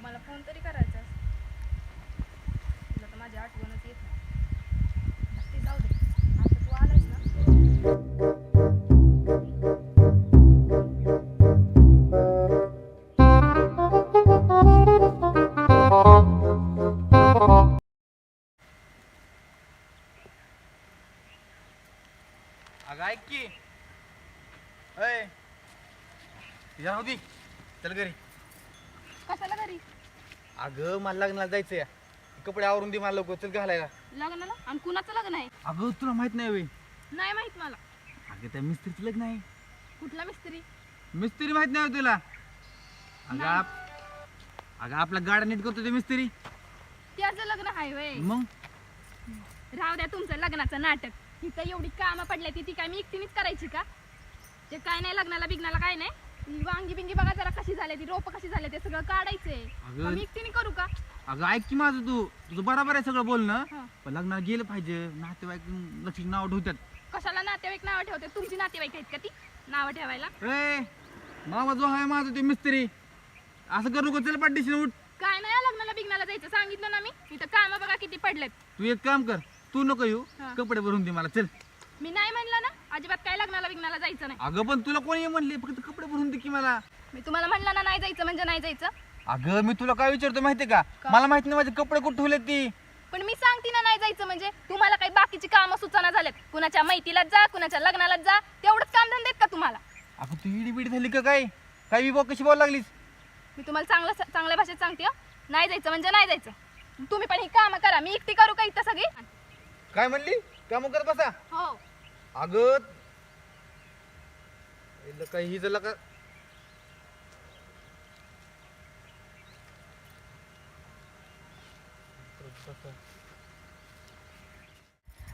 मग मला फोन तरी करायचा तुला तर माझी आठवणच येत नाही. ते जाऊ दे. आता तू आलायस ना? ऐक की. अय तुझ्या चल घरी. कशाला घरी? अगं मला लग्नाला जायचंय. कपडे आवरून दे मला लवकर चल घालायला. लग्नाला? आणि कुणाचं लग्न आहे? अगं तुला माहीत नाही वे नाही माहीत मला. अगं त्या मिस्त्रीचं लग्न आहे. कुठला मिस्त्री? मिस्त्री माहीत नाही होय तुला. अगं आप अगं आपला गाडा नीट करतो ते मिस्त्री. त्याचं लग्न आहे वय मग? राहू द्या तुमचं लग्नाचं नाटक. इथं एवढी कामं पडल्या ती ती काय मी एकटीनेच करायची का? ते काय नाही लग्नाला बिग्नाला काय नाही. वांगी बिंगी बघा जरा कशी झाली ती रोप कशी झाले ते सगळं काढायचंय. अगं. मग मी एकटीने करू का? अगं ऐक की माझं तू. तुझं बरोबर आहे सगळं बोलणं. हा. पण लग्नाला गेलं पाहिजे. नातेवाईक लक्ष नाव ठेवतात. कशाला नातेवाईक नावं ठेवते? तुमची नातेवाईक आहेत का ती? नावं ठेवायला? ए मामा जो आहे माझं ते मिस्त्री. असं करू नको चल पाठीशी उठ. काय नाही या लग्नाला बिग्नाला जायचं. सांगितलं ना मी. इथं काम बघा किती पडलेत. तू एक काम कर. तू नको येऊ. हा. कपडे भरून दे मला. चल. मी नाही म्हणलं ना अजिबात काय लग्नाला बिग्नाला जायचं नाही. अगं पण तुला कोणी म्हणले फक्त कपडे भरून दे. की मला? मी तुम्हाला म्हणलं ना नाही जायचं म्हणजे नाही जायचं. अगं मी तुला काय विचारतो माहितीये का? का? मला माहिती नाही माझे कपडे कुठे ठेवले ती. पण मी सांगते ना नाही जायचं म्हणजे. तुम्हाला काही बाकीची कामं सुचना झालेत कुणाच्या मैतीलाच जा कुणाच्या लग्नालाच जा. तेवढंच काम धंदेत का तुम्हाला? अगं तू इडी बिडी झाली का काय? काय विभाग कशी बोलायला लागलीस? मी तुम्हाला चांगलं चांगल्या भाषेत सांगते हं. नाही जायचं म्हणजे नाही जायचं. तुम्ही पण ही कामं करा. मी एकटी करू का इथं सगळी? काय म्हणली? काम करत बसा. हो. अगं काय ही झालं का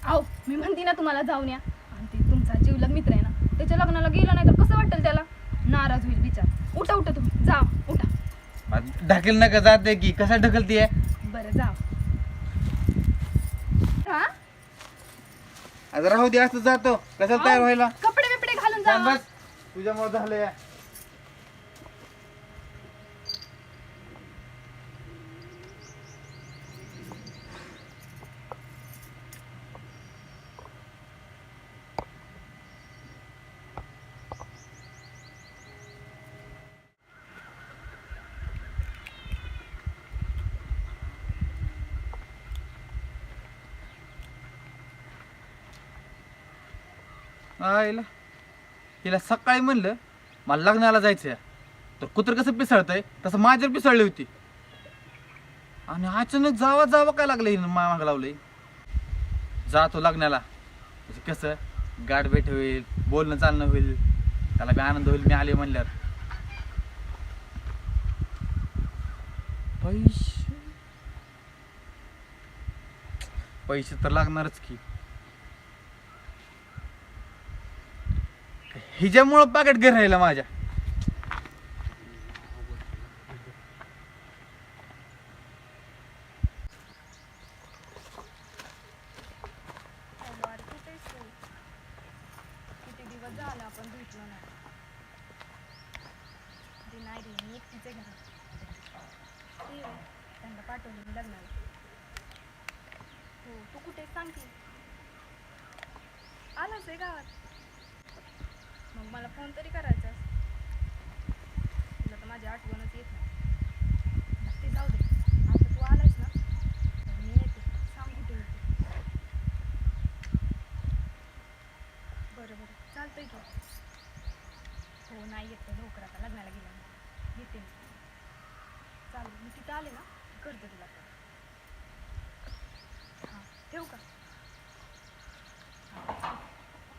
अहो मी म्हणते ना तुम्हाला जाऊन या. आणि ते तुमचा जीवलग मित्र आहे ना त्याच्या लग्नाला गेलं नाही तर कसं वाटेल त्याला? नाराज होईल बिचार. उठा उठा तुम्ही. जा उठा. ढकल नका जाते की. कसा ढकलती आहे बरं जा. हा? राहू दे असं जातो. कसा तयार व्हायला? कपडे बिपडे घालून जा. बस. तुझ्यामुळे झालं आईला हिला. सकाळी म्हणलं मला लग्नाला जायचं तर कुत्र कसं पिसळतंय? तसं माझ्यावर पिसळली होती. आणि अचानक जावा जावा काय लागलं हिनं माग लावलंय? जातो लग्नाला. म्हणजे कसं? गाठभेट होईल बोलणं चालणं होईल. त्याला बी आनंद होईल मी आले म्हणल्यावर. पैसे. पैसे तर लागणारच की. हिच्यामुळं पाकेट घर राहिलं माझ्या. किती दिवस आपण ते नाही रे मी त्यांना लग्नाला हो तू कुठे सांगते आलाच आहे गावात? मग मला फोन तरी करायचा तुला तर माझी आठवणच येत नाही ते जाऊ दे आता तू आलायस ना तर मी येते सांग कुठे येते बरं बरं चालतंय की हो नाही येत ते लवकर आता लग्नाला गेला येते मी चालेल मी तिथं आले ना करते तुला call. हां ठेवू का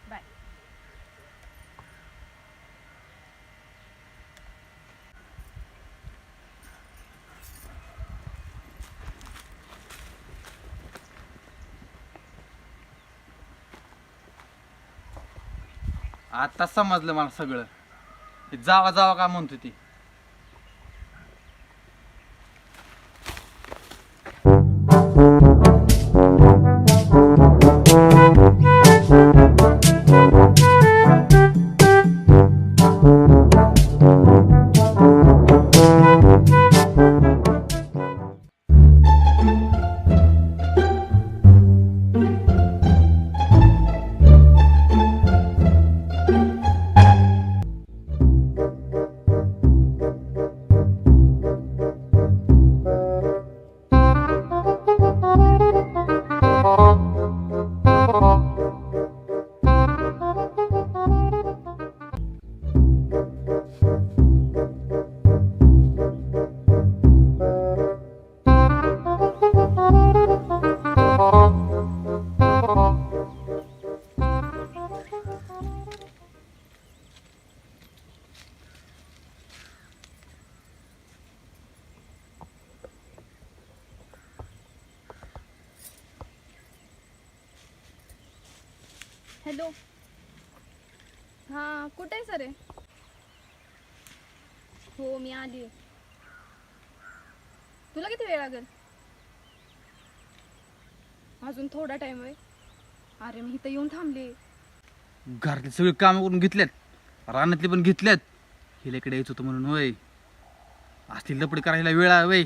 बाय आता समजलं मला सगळं. हे जावा जावा का म्हणतो ती. हॅलो. हां कुठे आहे सर हो? मी आली तुला किती वेळ लागेल? अजून थोडा टाइम आहे. अरे मी इथं येऊन थांबले घरातली सगळी कामं करून घेतल्यात रानातली पण घेतल्यात हिला इकडे यायचं होतं म्हणून वय असली लपडी करायला वेळ आहे वय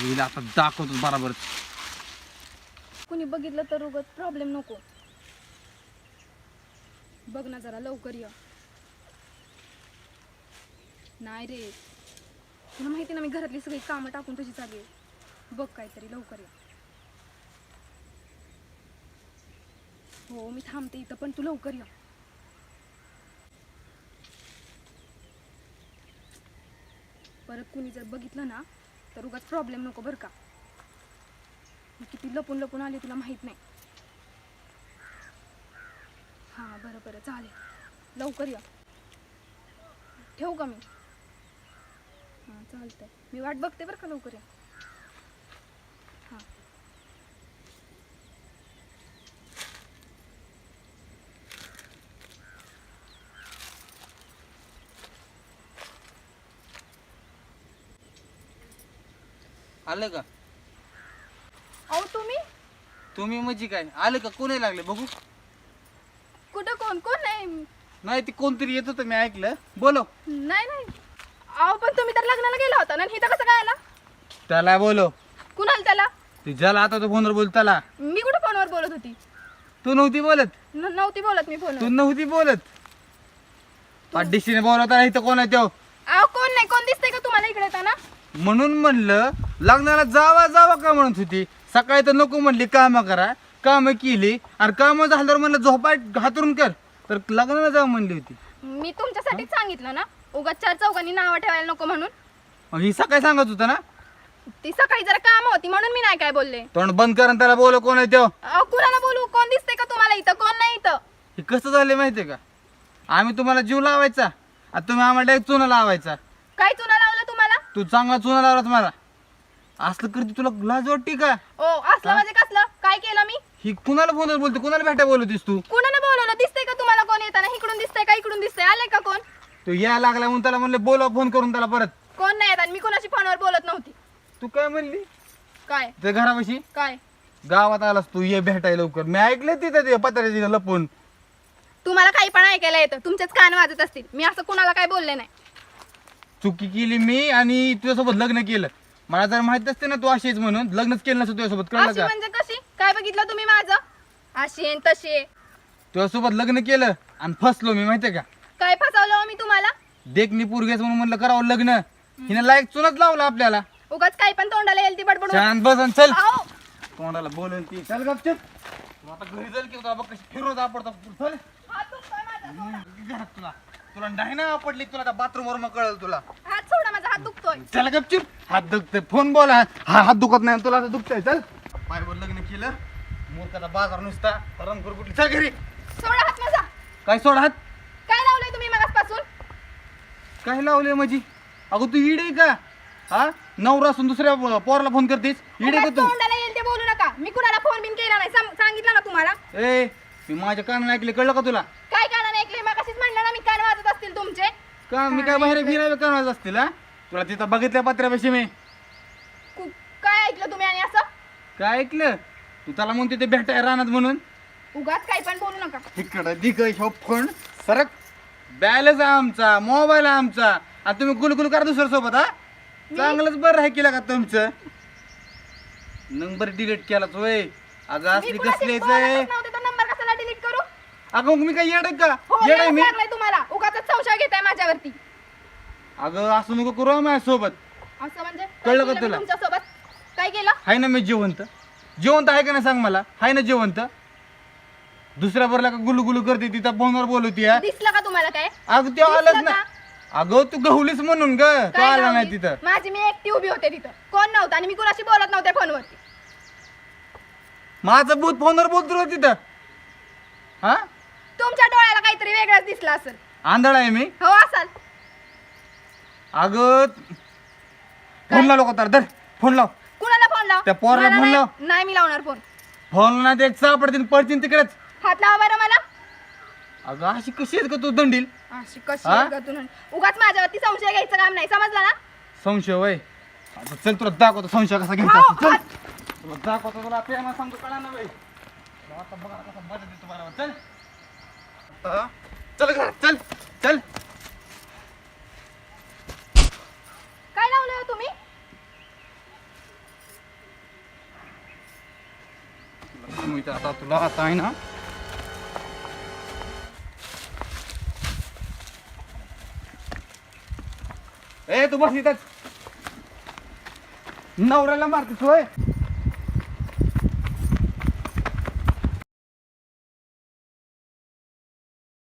हिला आता दाखवतो बराबर कुणी बघितलं तर उगत प्रॉब्लेम नको. बघ ना जरा लवकर ये. नाही रे. तुला माहिती ना मी घरातली सगळी कामं टाकून तुझी चालली आहे बघ काहीतरी लवकर ये. हो मी थांबते इथं पण तू लवकर ये. परत कुणी जर बघितलं ना तर उगाच प्रॉब्लेम नको बरं का. मी किती लपून लपून आले तुला माहीत नाही हां बरं बरं. चालेल. लवकर या. ठेवू का मी? हां चालतंय. मी वाट बघते बरं का लवकर या. हां. आलं का? अहो तुम्ही? तुम्ही म्हणजे काय? आलं का? कोणी लागले? बघू. कुठं? कोण? कोण नाही नाही ते कोणतरी येत होतं मी ऐकलं. बोलो. नाही नाही. अहो पण तुम्ही तर लग्नाला गेला होता ना आणि इथं कसं काय आला? त्याला बोलो. कुणाला त्याला? ते ज्याला आता तो फोनवर बोल त्याला. मी कुठं फोनवर बोलत होती? तू नव्हती बोलत? न- नव्हती बोलत मी तू फोनवर नव्हती बोलत? पाठीशीने बोलवता इथं कोण आहे तो? अहो कोण नाही? कोण दिसतंय का तुम्हाला इकडे येताना? म्हणून म्हणलं लग्नाला जावा जावा का म्हणत होती? सकाळी तर नको म्हणली कामं करा. कामं केली आणि कामं झाल्यावर म्हणलं झोपा हातरून कर. तर लग्नाला जावं म्हणली होती. मी तुमच्यासाठीच सांगितलं ना उगाच चार चौघांनी नावं ठेवायला नको म्हणून. मग ही सकाळी सांगत होतं ना. ती सकाळी जरा काम होती म्हणून मी नाही काय बोलले. तोंड बंद कर आणि त्याला बोल कोण आहे तो. अहो, कुणाला बोलू कोण दिसतंय का तुम्हाला इथं? कोण नाही इथं? हे कसं झालं माहितीये का? आम्ही तुम्हाला जीव लावायचा. आणि तुम्ही आम्हाला चुना लावायचा. काय चुना लावलं तुम्हाला? तू चांगला चुना लावला तुम्हाला असलं करते तुला लाज वाटते का? ओ असलं म्हणजे कसलं? काय केलं मी? ही कुणाला फोनवर बोलते? कुणाला भेटा बोलतीस तू? कुणाला बोलवलं? दिसतंय का तुम्हाला कोण येताना? इकडून दिसतंय का इकडून दिसतंय? आले का कोण? तू यायला लागला म्हणून त्याला म्हणलं बोलव फोन करून त्याला परत. कोण नाही येत आणि मी कुणाशी फोनवर बोलत नव्हती. तू काय म्हणली? काय? ते घरापाशी? काय? गावात आलास तू ये भेटाय लवकर. मी ऐकलं तिथं ते पत्र्याच्या तिथं लपून. तुम्हाला काही पण ऐकायला येतं. तुमचेच कान वाजत असतील. मी असं कुणाला काय बोलले नाही. चुकी केली मी आणि तुझ्यासोबत लग्न केलं. मला जर माहीत असते ना तू अशीच म्हणून लग्नच केलं नसतं तुझ्यासोबत. कळलं अशी का? म्हणजे कशी काय बघितलं तुम्ही माझं? अशी आहे, तशी. आहे. तुझ्यासोबत लग्न केलं आणि फसलो मी माहितीये का? काय फसवलं हो मी तुम्हाला? देखणी पुरगेच म्हणून म्हणलं करावं लग्न. हिने लायक चुनच लावलं आपल्याला. उगाच काही पण तोंडाला येईल ती बडबड चल. तोंडाला बोलून ती. चल गपचूप तू आता घरी चल की तुला बघ कशी फिरवत आपडतो चल. हात दुखतोय माझा. घरात तुला. तुला नाही ना आपडली तुला त्या बाथरूम वर मग कळलं तुला. हात सोडा माझा हात दुखतोय. चल गपचूप हात दुखतोय. फोन बोला. हा हात दुखत नाही तुला आता दुखतंय. चल. पायवर लग्न केलं? मूर्खाचा बाजार नुसता. रंगपूर कुठली चल घरी. सोडा हात माझा. काय सोड हात? काय लावलंय तुम्ही मगासपासून? काय लावले माझी? अगं तू इडे का? हा? नवरा असून दुसऱ्या पोराला फोन करतेस? इडे का उगाच तू? तोंडाला येईल ते बोलू नका. मी कुणाला फोन बिन केला नाही? सम- सांगितलं ना तुम्हाला? ए मी माझ्या कानाने ऐकले. कळलं का तुला? काय कानाने ऐकले? मग कशीच म्हणलं ना मी कान वाजत असतील तुमचे. का? मी काय बाहेर फिरायला कानाच असतील हा? तुला तिथं बघितल्या पत्र्यापाशी मी. कु- काय ऐकलं तुम्ही आणि असं? काय ऐकलं? तू त्याला म्हणते ते भेटाय राहणार म्हणून. उगाच काही पण बोलू नका. इकडं दिग ह्यो फोन. सरक. बॅलन्स आमचा मोबाईल आमचा. आणि तुम्ही गुलगुल करा दुसऱ्या सोबत हा? चांगलंच बरं आहे केलं का तुमचं? नंबर डिलीट केलाच होय. अगं असली कुणाशी कसली बोलतच नव्हते तर नंबर कशाला डिलीट करू? अगं मग मी काय येड का? हो येड आहे मी? लागलाय तुम्हाला. उगाच संशय घेताय माझ्यावरती. अगं असं नको करू माझ्या सोबत असं म्हणजे? काय कळलं का केलं मी तुला? तुमच्यासोबत? काय केलं? आहे ना मी जिवंत. जिवंत आहे का नाही सांग मला? आहे ना जिवंत? दुसऱ्या बरला का गुलू गुलू करते? तिथं फोनवर बोलवती दिसलं का तुम्हाला काय? अगं ते आलंच दिसलं ना? अगं तू गहुलीस म्हणून ग. तो काय आला नाही? तिथं. माझी मी एकटी उभी होते तिथं. कोण नव्हतं आणि मी कुणाशी बोलत नव्हते फोनवरती. माझं भूत फोनवर बोलतो रे तिथं. हा? तुमच्या डोळ्याला काहीतरी वेगळंच दिसलं असेल. आंधळ आहे मी. हो असाल. अगं फोन लाव लोक तर. धर फोन लाव. कुणाला फोन लाव? त्या पोराला मला फोन नाही- लाव. नाही मी लावणार फोन फोन ना ते सापडतील पडतील तिकडेच. हात लावा बरं मला. अगं अशी कशी आहेस का तू दंडील? अशी कशी हा? आहे गं तू उगाच माझ्यावरती संशय घ्यायचं काम नाही समजला ना? संशय वय. आता चल तुला दाखवतो संशय कसा घ्यायचा असतो. चल. तुला दाखवतो तुला प्रेमा सांगतो कळा ना बाई तुला आता बघा कसा मजा देतो बरोबर चल. चल घरात चल चल. काय लावलंय हो तुम्ही? इथं आता तुला आता आहे ना ए तू बस इथंच नवऱ्याला मारतेस होय